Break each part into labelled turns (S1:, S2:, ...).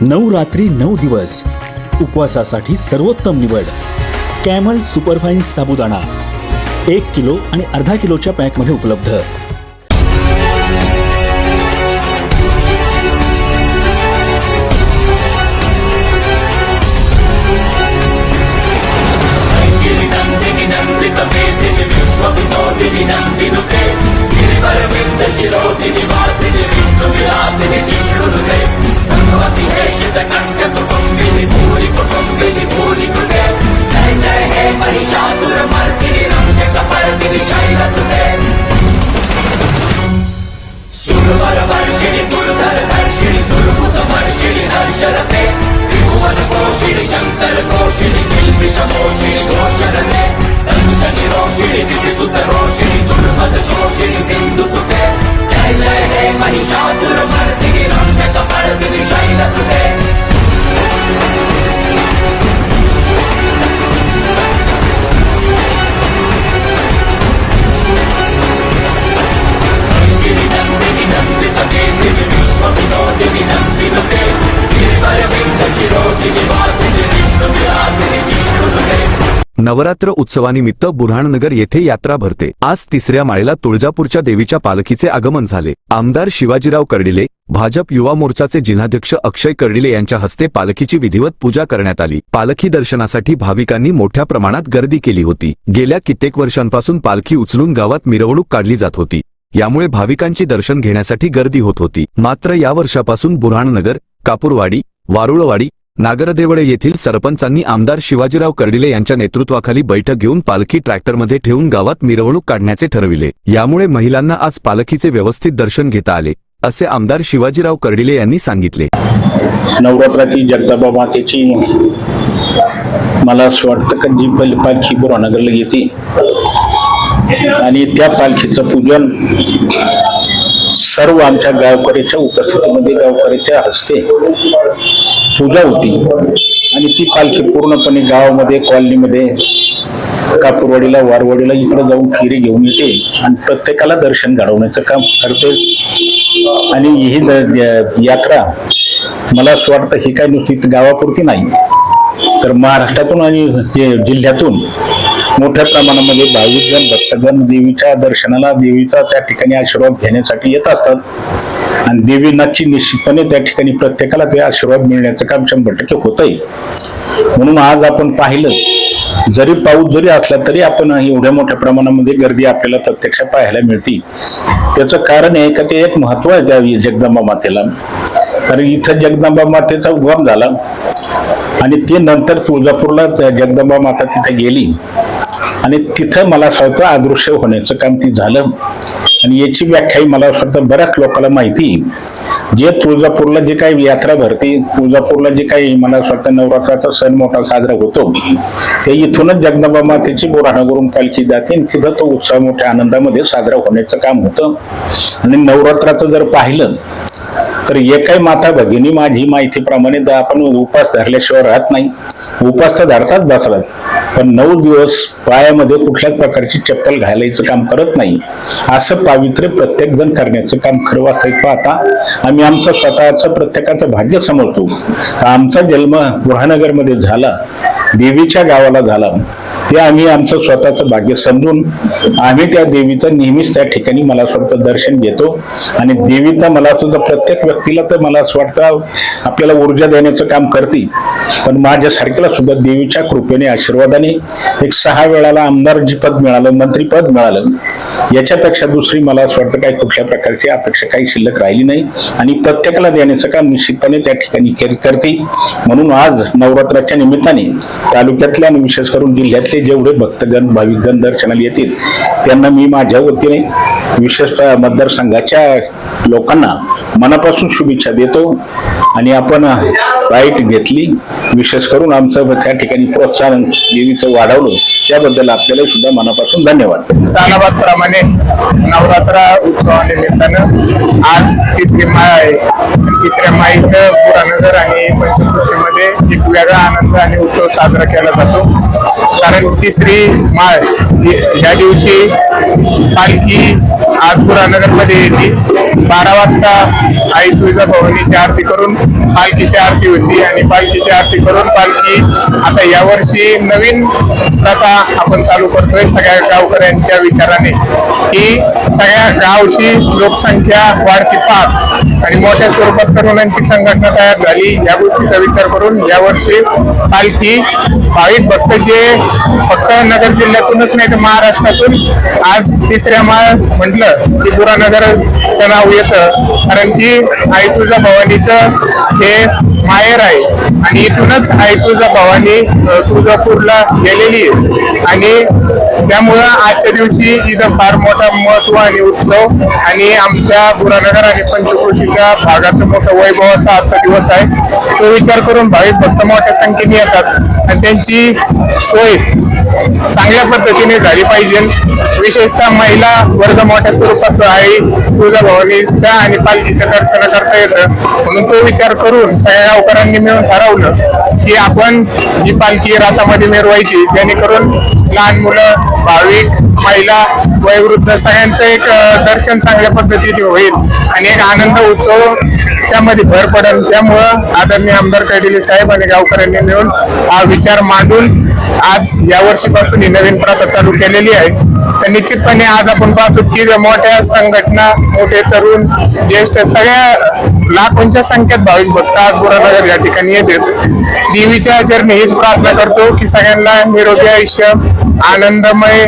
S1: नऊ रात्री नऊ दिवस. उपवासासाठी सर्वोत्तम निवड. Camel superfine sabudana. एक किलो आणि अर्धा किलोच्या पॅकमध्ये उपलब्ध.
S2: नवरात्र उत्सवानिमित्त बुऱ्हाणनगर येथे यात्रा भरते. आज तिसऱ्या माळेला तुळजापूरच्या देवीच्या पालखीचे आगमन झाले. आमदार शिवाजीराव कर्डिले भाजप युवा मोर्चाचे जिल्हाध्यक्ष अक्षय कर्डिले यांच्या हस्ते पालखीची विधिवत पूजा करण्यात आली. पालखी दर्शनासाठी भाविकांनी मोठ्या प्रमाणात गर्दी केली होती. गेल्या कित्येक वर्षांपासून पालखी उचलून गावात मिरवणूक काढली जात होती. यामुळे भाविकांची दर्शन घेण्यासाठी गर्दी होत होती. मात्र या वर्षापासून बुऱ्हाणनगर कापूरवाडी वारुळवाडी नागरदेवळे येथील सरपंचांनी आमदार शिवाजीराव कर्डिले यांच्या नेतृत्वाखाली बैठक घेऊन पालखी ट्रॅक्टरमध्ये ठेवून गावात मिरवणूक काढण्याचे ठरविले. यामुळे महिलांना आज पालखीचे व्यवस्थित दर्शन घेता आले असे आमदार शिवाजीराव कर्डिले यांनी सांगितले.
S3: नवरात्राची जगदाबा मातेची मला असं वाटतं का जी पहिली पालखी पुरानगरला येते. आणि त्या पालखीचं पूजन सर्व आमच्या गावकऱ्याच्या उपस्थितीमध्ये गावकऱ्याच्या हस्ते पूजा होती. आणि ती पालखी पूर्णपणे गावामध्ये कॉलनीमध्ये कापूरवाडीला वारवाडीला इकडे जाऊन खिरी घेऊन येते आणि प्रत्येकाला दर्शन घडवण्याचं काम करते. आणि ही यात्रा मला असं वाटतं ही काय नुसती गावापुरती नाही. तर महाराष्ट्रातून आणि जिल्ह्यातून मोठ्या प्रमाणामध्ये भाविकगण भक्तगण देवीच्या दर्शनाला देवीचा त्या ठिकाणी आशीर्वाद घेण्यासाठी येत असतात. आणि देवी नक्की निश्चितपणे त्या ठिकाणी प्रत्येकाला ते आशीर्वाद मिळण्याचं काम शंभर टक्के होत म्हणून आज आपण पाहिलं जरी पाऊस जरी असला तरी आपण एवढ्या मोठ्या प्रमाणामध्ये गर्दी आपल्याला प्रत्यक्ष पाहायला मिळते. त्याचं कारण आहे का ते एक महत्त्व आहे त्या जगदंबा मातेला. कारण इथं जगदंबा मातेचा उगम झाला. आणि ते नंतर तुळजापूरला त्या जगदंबा माता तिथे गेली. आणि तिथं मला असं वाटतं अदृश्य होण्याचं काम ती झालं. आणि याची व्याख्याही मला असं वाटतं बऱ्याच लोकांना माहिती जे तुळजापूरला जे काही यात्रा भरते तुळजापूरला जे काही मला स्वतः वाटतं नवरात्राचा सण मोठा साजरा होतो ते इथूनच जगदंबा मातेची बोराणावरून पालखी जाते आणि तिथं तो उत्सव मोठ्या आनंदामध्ये साजरा होण्याचं काम होतं. आणि नवरात्राचं जर पाहिलं तर एकही माता भगिनी माझी माहितीप्रमाणे आपण उपास धरल्याशिवाय राहत नाही. उपास तर धरतात बसलात. पण नऊ दिवस पायामध्ये कुठल्याच प्रकारची चप्पल घालायचं काम करत नाही. असं पावित्र्य प्रत्येक जण करण्याचं काम खरं वाचायचं पाहता आम्ही आमचं स्वतःचं प्रत्येकाचं भाग्य समजतो आमचा जन्म गुहानगरमध्ये झाला देवीच्या गावाला झाला. ते आम्ही आमचं स्वतःचं भाग्य समजून आम्ही त्या देवीचं नेहमीच त्या ठिकाणी मला असं वाटतं दर्शन घेतो. आणि देवीचा मला असं प्रत्येक व्यक्तीला तर मला असं वाटतं आपल्याला ऊर्जा देण्याचं काम करते. पण माझ्यासारख्याला सुद्धा देवीच्या कृपेने आशीर्वादाने एक सहा वेळाला आमदारजी पद मिळालं मंत्रीपद मिळालं याच्यापेक्षा दुसरी मला असं वाटतं काही कुठल्या प्रकारची अपेक्षा काही शिल्लक राहिली नाही. आणि प्रत्येकाला देण्याचं काम निश्चितपणे त्या ठिकाणी करते. म्हणून आज नवरात्राच्या निमित्ताने तालुक्यातल्या आणि विशेष करून जिल्ह्यातले जेवढे भक्तगण भाविकगण दर्शनाला येतील त्यांना मी माझ्या वतीने विशेषतः मतदारसंघाच्या लोकांना मनापासून शुभेच्छा देतो. आणि आपण राईट घेतली. विशेष करून आमचं त्या ठिकाणी प्रोत्साहन देवीचं वाढवलं. त्याबद्दल आपल्याला सुद्धा मनापासून धन्यवाद.
S4: सालाबाद प्रमाणे नवरात्र उत्सवानिमित्तानं आज तिसरी माळ आहे तिसऱ्या माईचं पुरानगर आणि पंचकृषीमध्ये एक वेगळा आनंद आणि उत्सव साजरा केला जातो. कारण तिसरी माळ या दिवशी पालखी आज पुरानगरमध्ये येते. बारा वाजता आई तुळजाभवानीची आरती करून पालखीची आरती होती आणि पालखीची आरती करून पालखी आता यावर्षी नवीन प्रथा आपण चालू करतोय सगळ्या गावकऱ्यांच्या विचाराने की सगळ्या गावची लोकसंख्या वाढती पाहत आणि मोठ्या स्वरूपात तरुणांची संघटना तयार झाली या गोष्टीचा विचार करून यावर्षी पालखी भाविक भक्त जे फक्त नगर जिल्ह्यातूनच नाही तर महाराष्ट्रातून आज तिसऱ्या माळ म्हटलं की पुरानगरचं नाव येतं कारण की आई तुझा भवानीचं हे माहेर आहे. आणि इथूनच आई तुळजा भवानी तुळजापूरला गेलेली आहे. आणि त्यामुळं आजच्या दिवशी इथं फार मोठा महत्त्व आणि उत्सव आणि आमच्या गुरानगर आणि पंचक्रोशीच्या भागाचं मोठं वैभवाचा आजचा दिवस आहे. तो विचार करून भाविक भक्त मोठ्या संख्येने येतात आणि त्यांची सोय चांगल्या पद्धतीने झाली पाहिजे. विशेषतः महिला वर्ग मोठ्या स्वरूपात आहे. तुळजाभवानीच्या आणि पालखीच्या दर्शन करता येतं. म्हणून तो विचार करून सगळ्या गावकऱ्यांनी मिळून ठरवलं की आपण ही पालखी रातामध्ये मिरवायची जेणेकरून लहान मुलं भाविक महिला वयोवृद्ध सगळ्यांचं एक दर्शन चांगल्या पद्धतीने होईल आणि एक आनंद उत्सव त्यामध्ये भर पडेल त्यामुळं आदरणीय आमदार कैदिले साहेब आणि गावकऱ्यांनी मिळून हा विचार मांडून आज या वर्षीपासून ही नवीन प्रथा चालू केलेली आहे. तर निश्चितपणे आज आपण पाहतो की मोठ्या संघटना मोठे तरुण ज्येष्ठ सगळ्या लाखोंच्या संख्येत भाविक भक्त आज बुरानगर या ठिकाणी येतात. देवीच्या चरणी हीच प्रार्थना करतो की सगळ्यांना निरोगी आयुष्य आनंदमय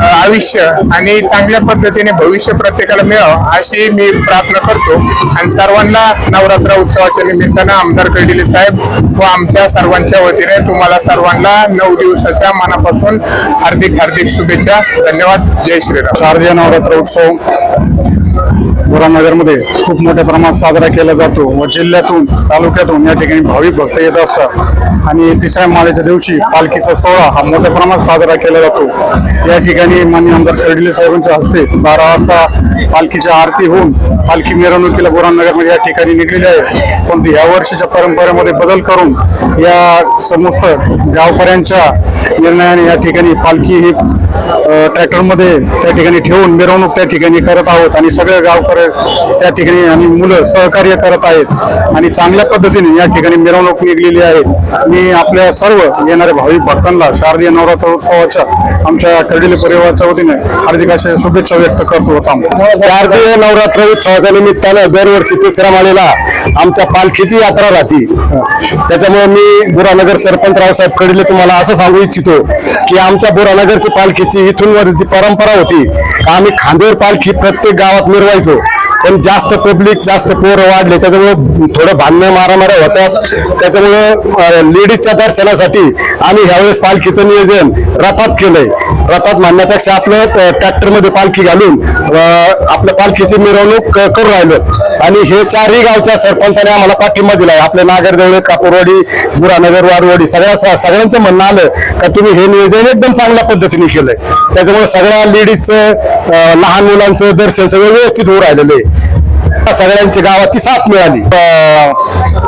S4: आयुष्य आणि चांगल्या पद्धतीने भविष्य प्रत्येकाला मिळावं अशी मी प्रार्थना करतो. आणि सर्वांना नवरात्र उत्सवाच्या निमित्तानं आमदार कडिले साहेब व आमच्या सर्वांच्या वतीने तुम्हाला सर्वांना नऊ दिवसाच्या मनापासून हार्दिक हार्दिक शुभेच्छा. धन्यवाद. जय श्रीराम.
S5: शारदीय नवरात्र उत्सव बुरानगरमध्ये खूप मोठ्या प्रमाणात साजरा केला जातो व जिल्ह्यातून तालुक्यातून या ठिकाणी भाविक भक्त येत असतात. आणि तिसऱ्या माळेच्या दिवशी पालखीचा सोहळा हा मोठ्या प्रमाणात साजरा केला जातो. या ठिकाणी मान्य आमदार खर्डिले साहेबांच्या हस्ते बारा वाजता पालखीची आरती होऊन पालखी मिरवणुकीला बुरानगरमध्ये या ठिकाणी निघलेली आहे. पण या वर्षीच्या परंपरेमध्ये बदल करून या समस्त गावकऱ्यांच्या निर्णयाने या ठिकाणी पालखी ही ट्रॅक्टरमध्ये त्या ठिकाणी ठेवून मिरवणूक त्या ठिकाणी करत आहोत आणि सगळे गावकरी त्या ठिकाणी आणि मुलं सहकार्य करत आहेत आणि चांगल्या पद्धतीने या ठिकाणी मिरवणूक निघलेली आहे. मी आपल्या सर्व येणाऱ्या भाविक भक्तांना शारदीय नवरात्र उत्सवाच्या आमच्या कर्डिले परिवाराच्या वतीने हार्दिक अशा शुभेच्छा व्यक्त करतो होता
S6: शारदीय नवरात्र उत्सवाच्या निमित्तानं दरवर्षी तिसऱ्या माळेला आमच्या पालखीची यात्रा राहते. त्याच्यामुळे मी बुरानगर सरपंच रावसाहेब कडले तुम्हाला असं सांगू इच्छितो की आमच्या बुरानगरची पालखीची इथून वर जी परंपरा होती आम्ही खांदेवर पालखी प्रत्येक गावात मिरवायचो. पण जास्त पब्लिक जास्त पोरं वाढले त्याच्यामुळे थोडं भांडणं मारामाऱ्या होतात त्याच्यामुळे लेडीजच्या दर्शनासाठी आम्ही ह्यावेळेस पालखीचं नियोजन रथात केलंय. रथात म्हणण्यापेक्षा आपलं ट्रॅक्टरमध्ये पालखी घालून आपल्या पालखीची मिरवणूक करू राहिलो. आणि हे चारही गावच्या सरपंचाने आम्हाला पाठिंबा दिलाय. आपले नागरजवळ कापूरवाडी बुरानगर वारवाडी सगळ्या सगळ्यांचं म्हणणं आलं का तुम्ही हे नियोजन एकदम चांगल्या पद्धतीने केलंय. त्याच्यामुळे सगळ्या लेडीजचं लहान मुलांचं दर्शन सगळं व्यवस्थित होऊ राहिलेलं आहे. सगळ्यांची गावाची साथ मिळाली.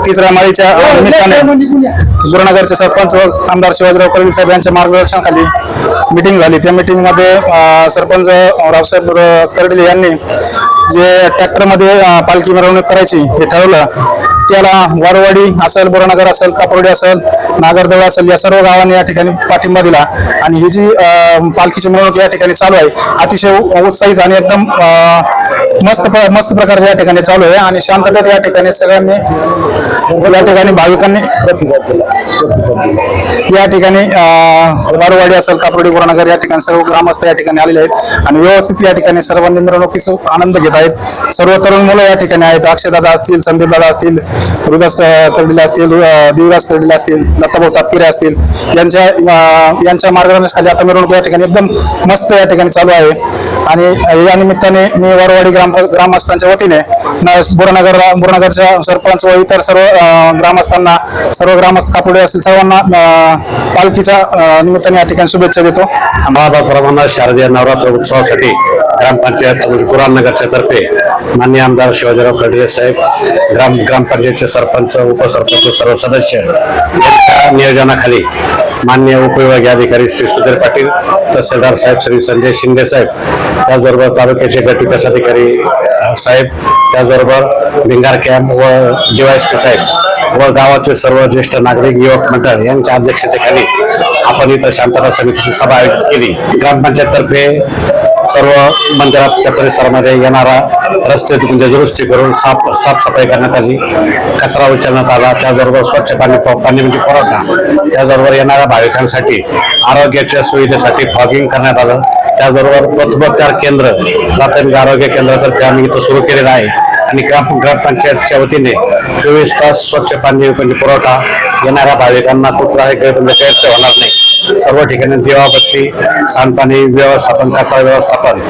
S5: तिसऱ्या माळीच्या निमित्ताने गुरुनगरचे सरपंच व आमदार शिवाजीराव कर्वी साहेब यांच्या मार्गदर्शनाखाली मिटिंग झाली. त्या मिटिंगमध्ये अं, सरपंच रावसाहेब कर्डिले यांनी जे ट्रॅक्टरमध्ये पालखी मिरवणूक करायची हे ठरवलं त्याला वारवाडी असेल बोरानगर असेल कापरोडी असेल नागरदवळ असेल या सर्व गावांनी या ठिकाणी पाठिंबा दिला. आणि ही जी पालखीची मिरवणूक या ठिकाणी चालू आहे अतिशय उत्साहित आणि एकदम मस्त प- मस्त प्रकारच्या या ठिकाणी चालू आहे आणि शांततेत या ठिकाणी सगळ्यांनी या ठिकाणी भाविकांनी या ठिकाणी वारवाडी असेल कापरोडी बोरानगर या ठिकाणी सर्व ग्रामस्थ या ठिकाणी आलेले आहेत. आणि व्यवस्थित या ठिकाणी सर्वांनी मिरवणुकीचा आनंद घेत आहेत. सर्व तरुण मुलं या ठिकाणी आहेत. अक्षयदादा असतील संदीपदादा असतील रुदास कर्डिला असतील अं, देवराज कर्डिला असतील दत्ताभाऊ तापकिरे असतील. यांच्या यांच्या मार्गदर्शनाखाली आता मिरवणूक या ठिकाणी एकदम मस्त या ठिकाणी चालू आहे. आणि या निमित्ताने मी वारवाडी ग्राम ग्रामस्थांच्या वतीने न- बुरानगर बुरानगरच्या सरपंच व इतर सर्व ग्रामस्थांना सर्व ग्रामस्थ कापुडे असतील सर्वांना पालखीच्या निमित्ताने या ठिकाणी शुभेच्छा देतो.
S6: महाप्रमाणात शारदीय नवरात्र उत्सवासाठी
S7: ग्रामपंचायत पुराणनगरच्या तर्फे मान्य आमदार शिवाजीराव खडगे साहेब ग्राम ग्रामपंचायतचे सरपंच उपसरपंच सर्व सदस्य यांच्या नियोजनाखाली मान्य उपविभागीय अधिकारी श्री सुधीर पाटील तहसीलदार साहेब श्री संजय शिंदे साहेब त्याचबरोबर तालुक्याचे गट विकास अधिकारी साहेब त्याचबरोबर भिंगार कॅम्प व जीवायस्पी साहेब व गावातील सर्व ज्येष्ठ नागरिक युवक मंडळ यांच्या अध्यक्षतेखाली आपण इथं शांतता समितीची सभा आयोजित केली. ग्रामपंचायत तर्फे सर्व मंदिराच्या परिसरामध्ये येणारा रस्ते म्हणजे दुरुस्ती करून साफ साफसफाई करण्यात आली. कचरा उचलण्यात आला. त्याचबरोबर स्वच्छ पाणी पाणी म्हणजे पुरवठा. त्याचबरोबर येणाऱ्या भाविकांसाठी आरोग्याच्या सुविधेसाठी फॉगिंग करण्यात आलं. त्याचबरोबर प्रथमोपचार केंद्र प्राथमिक आरोग्य केंद्रातर्फे आम्ही इथं सुरू केलेलं आहे. आणि ग्राम ग्रामपंचायतच्या वतीने चोवीस तास स्वच्छ पाणी म्हणजे पुरवठा. येणाऱ्या भाविकांना कुठलाही गैरसोय होणार नाही. सर्व ठिकाणी दिवाबत्ती सांडपाणी व्यवस्थापन कचरा व्यवस्थापन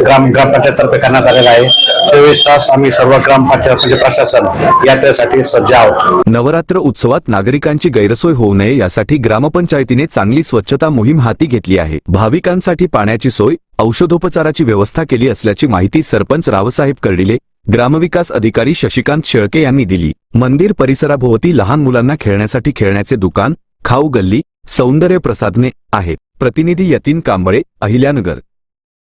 S7: ग्राम ग्रामपंचायततर्फे करण्यात आलेलं आहे. चोवीस तास आम्ही सर्व ग्रामपंचायत म्हणजे प्रशासन यात्रेसाठी सज्ज आहोत.
S2: नवरात्र उत्सवात नागरिकांची गैरसोय होऊ नये यासाठी ग्रामपंचायतीने चांगली स्वच्छता मोहीम हाती घेतली आहे. भाविकांसाठी पाण्याची सोय औषधोपचाराची व्यवस्था केली असल्याची माहिती सरपंच रावसाहेब कर्डिले ग्रामविकास अधिकारी शशिकांत शेळके यांनी दिली. मंदिर परिसराभोवती लहान मुलांना खेळण्यासाठी खेळण्याचे दुकान खाऊ गल्ली सौंदर्य प्रसाधने आहेत प्रतिनिधी यतीन कांबळे अहिल्यानगर.